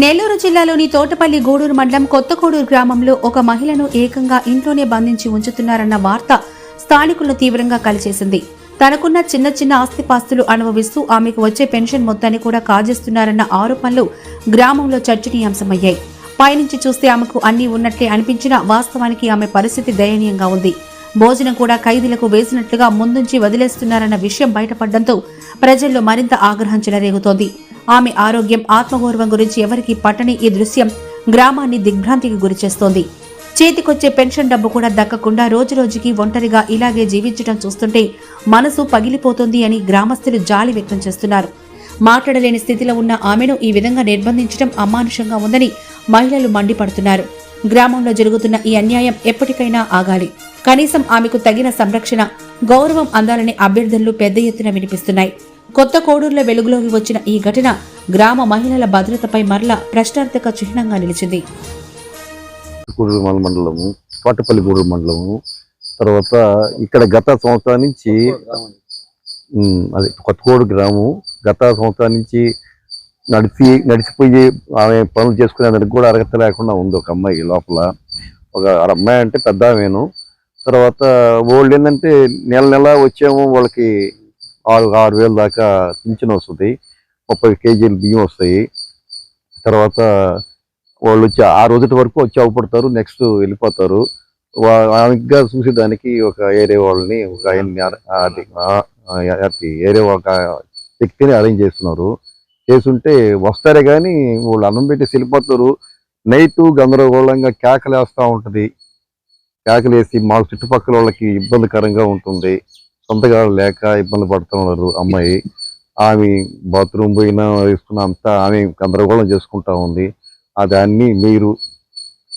నెల్లూరు జిల్లాలోని తోటపల్లి గూడూరు మండలం కొత్తగూడూరు గ్రామంలో ఒక మహిళను ఏకంగా ఇంట్లోనే బంధించి ఉంచుతున్నారన్న వార్త స్థానికులను తీవ్రంగా కలిచేసింది. తనకున్న చిన్న చిన్న ఆస్తిపాస్తులు అనుభవిస్తూ ఆమెకు వచ్చే పెన్షన్ మొత్తాన్ని కూడా కాజేస్తున్నారన్న ఆరోపణలు గ్రామంలో చర్చనీయాంశమయ్యాయి. పైనుంచి చూస్తే ఆమెకు అన్నీ ఉన్నట్లే అనిపించినా వాస్తవానికి ఆమె పరిస్థితి దయనీయంగా ఉంది. భోజనం కూడా ఖైదీలకు వేసినట్లుగా ముందుంచి వదిలేస్తున్నారన్న విషయం బయటపడడంతో ప్రజల్లో మరింత ఆగ్రహం చెలరేగుతోంది. ఆమె ఆరోగ్యం ఆత్మగౌరవం గురించి ఎవరికీ పట్టని ఈ దృశ్యం గ్రామాన్ని దిగ్భ్రాంతికి గురిచేస్తోంది చేతికొచ్చే పెన్షన్ డబ్బు కూడా దక్కకుండా రోజురోజుకి ఒంటరిగా ఇలాగే జీవించడం చూస్తుంటే మనసు పగిలిపోతుంది అని గ్రామస్తులు జాలి వ్యక్తం చేస్తున్నారు. మాట్లాడలేని స్థితిలో ఉన్న ఆమెను ఈ విధంగా నిర్బంధించడం అమానుషంగా ఉందని మహిళలు మండిపడుతున్నారు. గ్రామంలో జరుగుతున్న ఈ అన్యాయం ఎప్పటికైనా ఆగాలి. కనీసం ఆమెకు తగిన సంరక్షణ గౌరవం అందాలనే అభ్యర్థనలు పెద్ద ఎత్తున వినిపిస్తున్నాయి. కొత్త కోడూరులో వెలుగులోకి వచ్చిన ఈ ఘటన గ్రామ మహిళల భద్రతపై మరలా ప్రశ్నార్థక చిహ్నంగా నిలిచింది. గూడూరు మండలము పాటపల్లి గూడూరు మండలము తర్వాత ఇక్కడ గత సంవత్సరం నుంచి అదే అది కొత్తగూడు గ్రామం గత సంవత్సరం నుంచి నడిచి నడిచిపోయి ఆమె పనులు చేసుకునేందుకు కూడా అర్హత లేకుండా ఉంది ఒక అమ్మాయి లోపల. ఒక అమ్మాయి అంటే పెద్ద ఆమెను తర్వాత వాళ్ళు ఏంటంటే నెల నెల వచ్చేమో వాళ్ళకి ఆరు ఆరు వేలు దాకా పింఛన్ వస్తుంది. ముప్పై కేజీలు బియ్యం వస్తాయి. తర్వాత వాళ్ళు వచ్చి ఆ రోజుటి వరకు వచ్చి అవపడతారు నెక్స్ట్ వెళ్ళిపోతారు. వా- ఆమెగా చూసేదానికి ఒక ఏరియా వాళ్ళని ఒక ఆయన్ని ఏరియా ఒక శక్తిని అరేంజ్ చేస్తున్నారు. చేస్తుంటే వస్తారే కానీ వాళ్ళు అన్నం పెట్టేసి వెళ్ళిపోతారు. నైట్ గందరగోళంగా కేకలు వేస్తూ ఉంటుంది. కేకలు వేసి మాకు చుట్టుపక్కల వాళ్ళకి ఇబ్బందికరంగా ఉంటుంది. సొంతగా లేక ఇబ్బంది పడుతున్నారు అమ్మాయి. ఆమె బాత్రూమ్ పోయినా వేసుకున్న అంతా ఆమె గందరగోళం చేసుకుంటా ఉంది. ఆ దాన్ని మీరు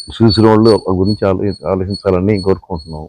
చూసిన వాళ్ళు గురించి ఆలో- ఆలోచించాలని కోరుకుంటున్నాం